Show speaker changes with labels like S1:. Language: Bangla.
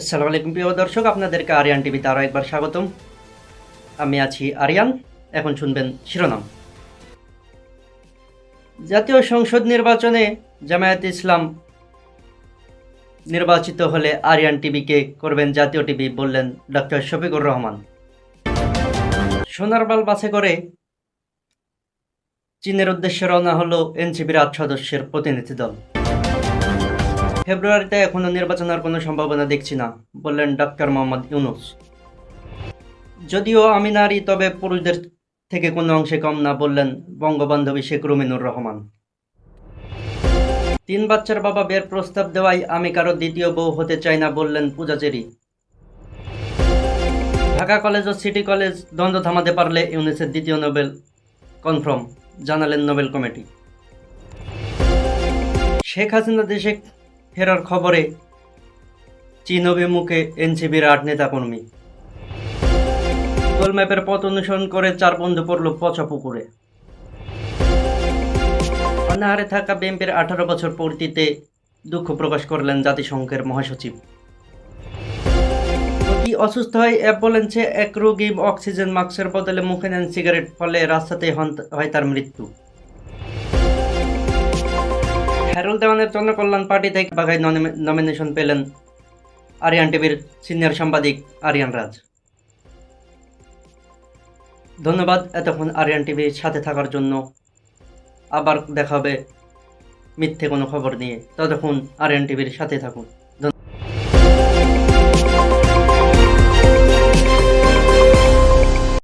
S1: আসসালামু আলাইকুম প্রিয় দর্শক, আপনাদেরকে আরিয়ান টিভিতে আরও একবার স্বাগতম। আমি আছি আরিয়ান, এখন শুনবেন শিরোনাম। জাতীয় সংসদ নির্বাচনে জামায়াত ইসলাম নির্বাচিত হলে আরিয়ান টিভিকে করবেন জাতীয় টিভি, বললেন ডক্টর শফিকুর রহমান। সোনারবাল বাসে করে চীনের উদ্দেশ্যে রওনা হলো এনসিপির আট সদস্যের প্রতিনিধি দল। ফেব্রুয়ারিতে এখনও নির্বাচনের কোনো সম্ভাবনা দেখছি না, বললেন ডাক্তার মোহাম্মদ ইউনুস। যদিও আমি নারী, তবে পুরুষদের থেকে কোনো অংশে কম না, বললেন বঙ্গবান্ধবী শেখ রুমিনুর রহমান। তিন বাচ্চার বাবা বের প্রস্তাব দেওয়ায় আমি কারও দ্বিতীয় বউ হতে চাই না, বললেন পূজা চেরি ঢাকা কলেজ ও সিটি কলেজ দ্বন্দ্ব থামাতে পারলে ইউনিসের দ্বিতীয় নোবেল কনফার্ম, জানালেন নোবেল কমিটি। শেখ হাসিনা দেশে ফেরার খবরে চীন অভিমুখে এনসিবির আট নেতাকর্মী গুগল ম্যাপের পথ অনুসরণ করে চার বন্ধু পড়ল পচা পুকুরে অনাহারে থাকা বিএনপির আঠারো বছর পূর্তিতে দুঃখ প্রকাশ করলেন জাতিসংঘের মহাসচিব। অতি অসুস্থ হয়, অ্যাম্বুলেন্সে এক রোগী অক্সিজেন মাস্কের বদলে মুখে নেন সিগারেট, ফলে রাস্তাতেই হয় তার মৃত্যু। হ্যারুল দেওয়ানের জনকল্যাণ পার্টি থেকে বাঘাই নমিনেশন পেলেন আরিয়ান টিভির সিনিয়র সাংবাদিক আরিয়ান রাজ। ধন্যবাদ, এতক্ষণ আরিয়ান টিভির সাথে থাকার জন্য। আবার দেখাবে মিথ্যে কোনো খবর নিয়ে। ততক্ষণ আরিয়ান টিভির সাথে থাকুন।